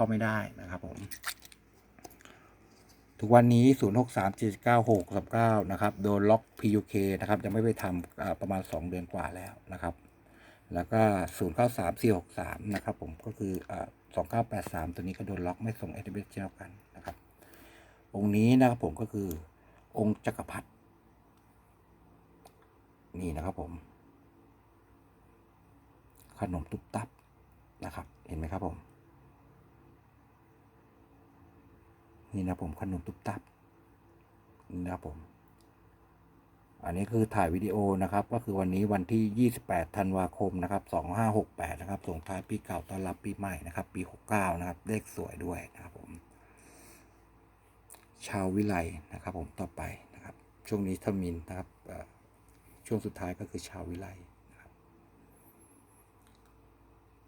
เข้าไม่ได้นะครับผมทุกวันนี้ 0 6 3 7 9 6 3 9 นะครับ โดนล็อก PUK นะครับ ยังไม่ไปทำประมาณ 2 เดือนกว่าแล้วนะครับ แล้วก็ 0 9 3 4 6 3 นะครับผม ก็คืออ่า2983 ตัวนี้ก็โดนล็อกไม่ส่ง SMS เช่นเดียวกันนะครับ องค์นี้นะครับผมก็คือองค์จักรพรรดิ นี่นะครับผม ขนมตุ๊บตับนะครับ เห็นไหมครับผม นี่นะผมขนมตุ๊บตับนี่นะครับผม อันนี้คือถ่ายวิดีโอนะครับ ก็คือวันนี้วันที่ 28 ธันวาคมนะครับ 2568 นะครับ ส่งท้ายปีเก่าต้อนรับปีใหม่นะครับ ปี 69 นะครับ เลขสวยด้วยนะครับผม ชาววิไลนะครับ ผมต่อไปนะครับ ช่วงนี้ทมินนะครับช่วงสุดท้ายก็คือชาววิไลนะครับ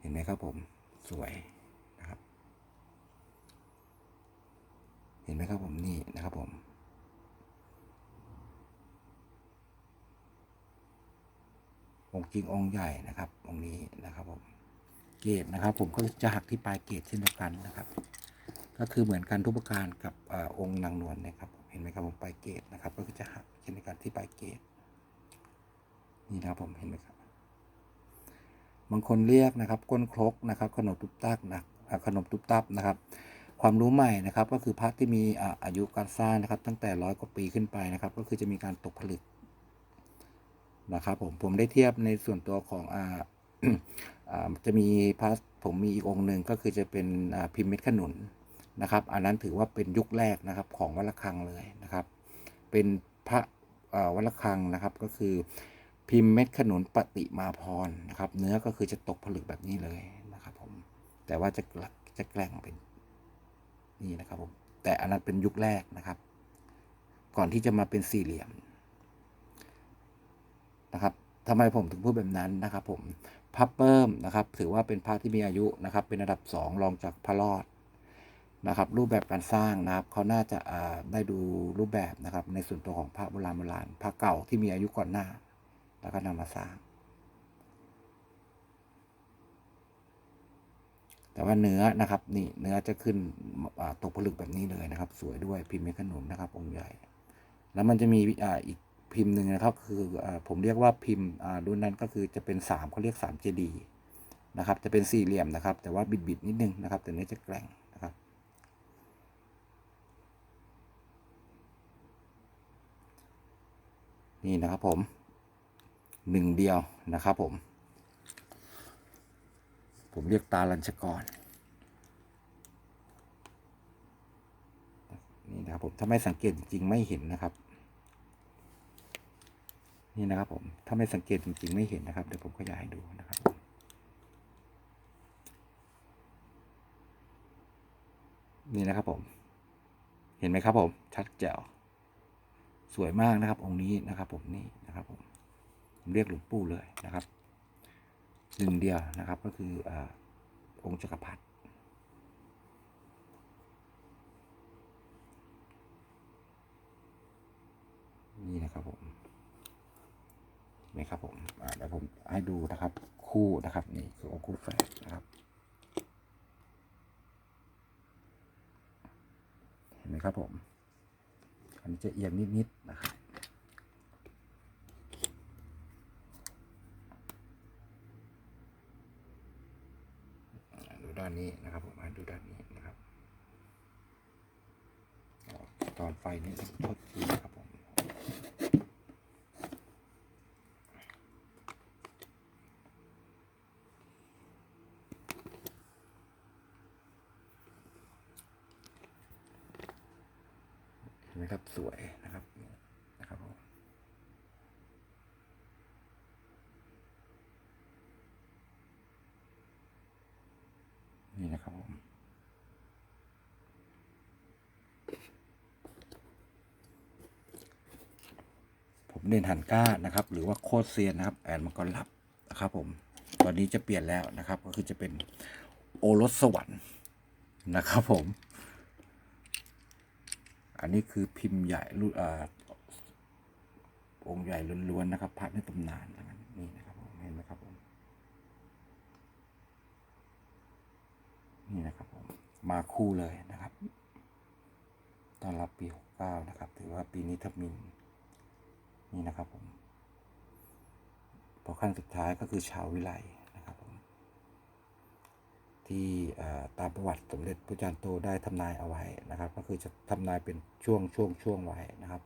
เห็นไหมครับผม สวยนะครับ เห็นไหมครับผมนี่นะครับผมองค์จริงองค์ใหญ่นะครับองค์นี้นะครับผมเกตนะครับ ผมก็จะหักที่ปลายเกตเช่นเดียวกันนะครับ ก็คือเหมือนกันทุกประการกับอองค์นางนวลนะครับ เห็นไหมครับผมปลายเกตนะครับ ก็คือจะหักเช่นเดียวกันที่ปลายเกตนี่นะครับผมเห็นไหมครับบางคนเรียกนะครับ ก้นครกนะครับ ขนมตุ๊บตักนะขนมตุ๊บตับนะครับ ความรู้ใหม่นะครับ ก็คือพระที่มีอายุการสร้างนะครับ ตั้งแต่ร้อยกว่าปีขึ้นไปนะครับ ก็คือจะมีการตกผลึกนะครับ ผมผมได้เทียบในส่วนตัวของอ่าจะมีพระผมมีอีกองค์หนึ่งก็คือจะเป็นพิมพ์เม็ดขนุนนะครับ อันนั้นถือว่าเป็นยุคแรกนะครับของวัดระฆังเลยนะครับ เป็นพระวัดระฆังนะครับก็คือพิมพ์เม็ดขนุนปฏิมาพรนะครับ เนื้อก็คือจะตกผลึกแบบนี้เลยนะครับผมแต่ว่าจะจะแกล้งเป็น นี่นะครับผมแต่อันนั้นเป็นยุคแรกนะครับ ก่อนที่จะมาเป็นสี่เหลี่ยมนะครับทำไมผมถึงพูดแบบนั้นนะครับผมพระเพิ่มนะครับ ถือว่าเป็นพระที่มีอายุนะครับ เป็นระดับสองรองจากพระรอดนะครับ รูปแบบการสร้างนะครับเขาน่าจะได้ดูรูปแบบนะครับ ในส่วนตัวของพระโบราณโบราณพระเก่าที่มีอายุก่อนหน้า แล้วก็นำมาสร้าง แต่ว่าเนื้อนะครับนี่เนื้อจะขึ้นตกผลึกแบบนี้เลยนะครับ สวยด้วยพิมพ์เมฆขนุนนะครับ องค์ใหญ่ แล้วมันจะมีอ,อีกพิมพ์หนึ่งนะครับคืออผมเรียกว่าพิมพ์รุ่นนั้นก็คือจะเป็นสามเขาเรียกสามเจดีนะครับ จะเป็นสี่เหลี่ยมนะครับ แต่ว่าบิดบิดๆนิดนึงนะครับ แต่เนื้อจะแกร่งนะครับนี่นะครับผมหนึ่งเดียวนะครับผม ผมเรียกตาลัญชกรนี่นะครับผมถ้าไม่สังเกตจริงๆไม่เห็นนะครับ นี่นะครับผมถ้าไม่สังเกตจริงๆไม่เห็นนะครับเดี๋ยวผมขยายให้ดูนะครับนี่นะครับผม เห็นไหมครับผม ชัดแจ๋ว สวยมากนะครับ องค์นี้นะครับผมนี่นะครับผม ผมเรียกหลวงปู่เลยนะครับ หนึ่งเดียวนะครับก็คืออองค์จักรพรรดินี่นะครับผมเห็นไหมครับผมเดี๋ยวผมให้ดูนะครับคู่นะครับนี่คือองค์คู่แฝดนะครับเห็นไหมครับผมอันนี้จะเอียงนิดๆนะครับ ด้านนี้นะครับผมมาดูด้านนี้นะครับตอนไฟนี่ต้องทษทีนะครับผมเห็นไหมครับสวยนะครับผมนี่นะครับผม ผมเด่นหันก้านะครับ หรือว่าโคตรเซียนนะครับ แอนมังกรลับนะครับ ผม ตอนนี้จะเปลี่ยนแล้วนะครับ ก็คือจะเป็นโอรสสวรรค์นะครับผม อันนี้คือพิมพ์ใหญ่รุ่นอ่าองค์ใหญ่ล้วนๆนะครับพระในตำนานนะครับนี่นะครับผมเห็นไหมครับผมนี่นะครับผมมาคู่เลยนะครับตอนรับปีหกเก้านะครับ ถือว่าปีนี้ทับมิน นี่นะครับผมพอขั้นสุดท้ายก็คือชาววิไลนะครับผมที่ตามประวัติสมเด็จพระจันโตได้ทำนายเอาไว้นะครับ ก็คือจะทำนายเป็นช่วงช่วงช่วงไว้นะครับ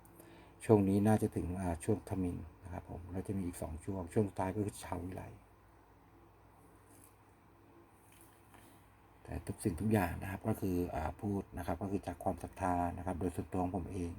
ช่วงนี้น่าจะถึงช่วงทมินนะครับผมแล้วจะมีอีกสองช่วง ช่วงสุดท้ายก็คือชาววิไลแต่ทุกสิ่งทุกอย่างนะครับก็คืออพูดนะครับก็คือจากความศรัทธานะครับ โดยส่วนตัวของผมเอง